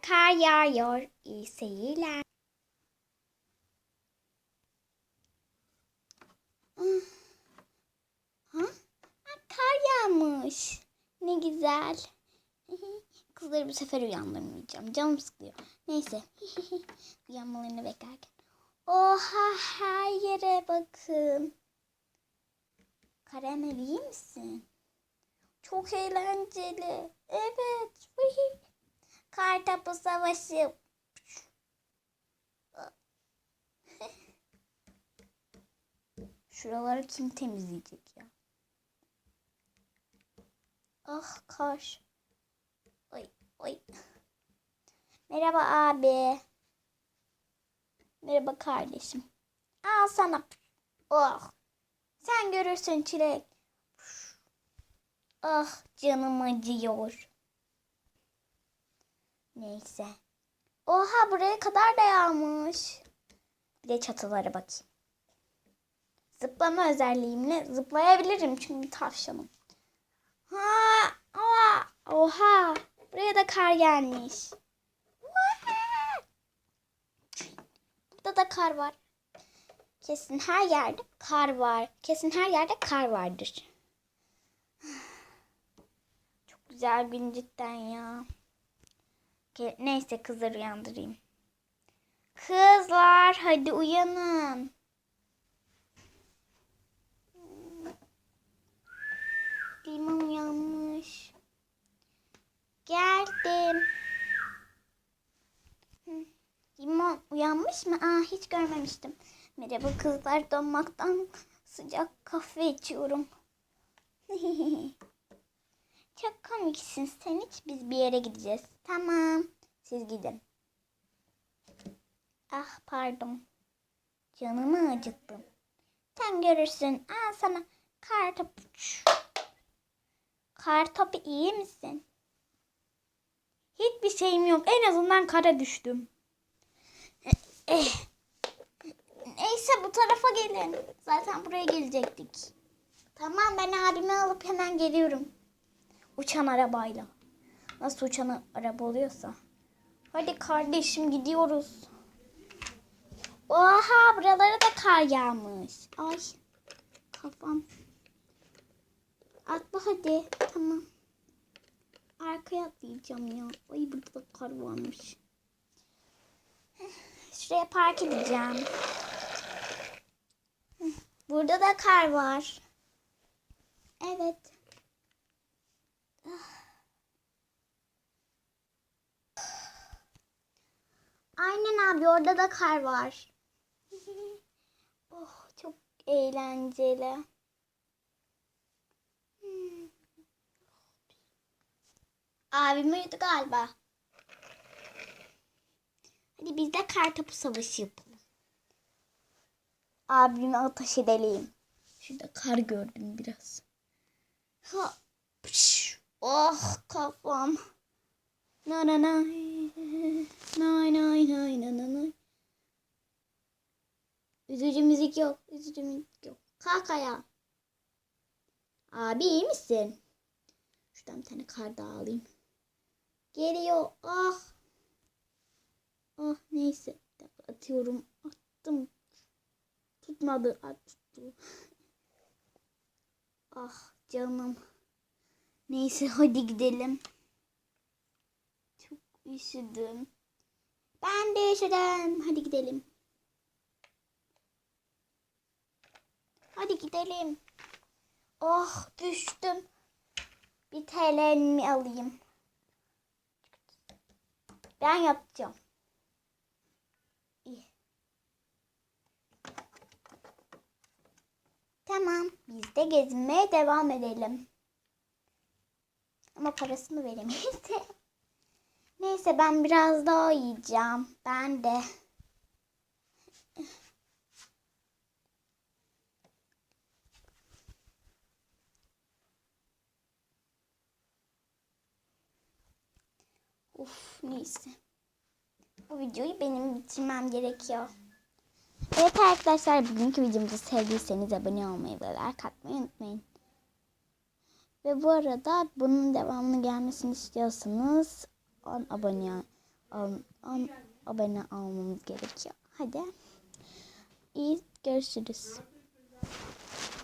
Kar yağıyor. İyi seyirler. Ha? Ha, Kar yağmış. Ne güzel. Kızları bu sefer uyandırmayacağım. Canım sıkılıyor. Neyse. Uyanmalarını beklerken. Oha her yere bakın. Karamel iyi misin? Çok eğlenceli. Evet. Kartopu savaşı. Şuraları kim temizleyecek ya? Ah kar. Oy oy. Merhaba abi. Merhaba kardeşim. Al sana. Oh. Sen görürsün çilek. Ah canım acıyor. Neyse. Oha buraya kadar da yağmış. Bir de çatılara bakayım. Zıplama özelliğimle zıplayabilirim çünkü tavşanım. Ha, oha, oha. Buraya da kar gelmiş. Burada da kar var. Kesin her yerde kar var. Kesin her yerde kar vardır. Çok güzel gün cidden ya. Neyse kızları uyandırayım. Kızlar hadi uyanın. Limon uyanmış. Geldim. Hı, Limon uyanmış mı? Aa hiç görmemiştim. Merhaba kızlar donmaktan sıcak kahve içiyorum. Komiksin sen hiç biz bir yere gideceğiz. Tamam siz gidin. Ah pardon. Canımı acıttım. Sen görürsün. Aa sana kar topu. Kar topu iyi misin? Hiçbir şeyim yok. En azından kara düştüm. Neyse bu tarafa gelin. Zaten buraya gelecektik. Tamam ben abimi alıp hemen geliyorum. Uçan arabayla. Nasıl uçan araba oluyorsa. Hadi kardeşim gidiyoruz. Oha buralara da kar yağmış. Ay kafam. Atla hadi. Tamam. Arkaya atlayacağım ya. Ay burada da kar varmış. Şuraya park edeceğim. Burada da kar var. Evet. Aynen abi orada da kar var. oh çok eğlenceli. Abim uyudu galiba. Hadi biz de kar topu savaşı yapalım. Abimi ateş edelim. Şurada kar gördüm biraz. Ha. Oh kafam. Na na na. Nay nay nay na na nay. Üzücü müzik yok. Üzücü müzik yok. Kalk ayağa. Abi iyi misin? Şuradan bir tane kar daha alayım. Geliyor. Ah. Ah neyse. Atıyorum. Attım. Tutmadı. Ah, tuttu. Ah canım. Neyse hadi gidelim. Çok üşüdüm. Ben de üşüdüm. Hadi gidelim. Hadi gidelim. Oh düştüm. Bir TL'mi alayım. Ben yapacağım. İyi. Tamam. Biz de gezinmeye devam edelim. Ama parasını veremeyiz de. Neyse ben biraz daha yiyeceğim. Ben de. Uf neyse. Bu videoyu benim bitirmem gerekiyor. Evet arkadaşlar bugünkü videomuzu sevdiyseniz abone olmayı ve like atmayı unutmayın. Ve bu arada bunun devamını gelmesini istiyorsanız 10 abone 10, 10 abone almamız gerekiyor. Hadi. İyi görüşürüz.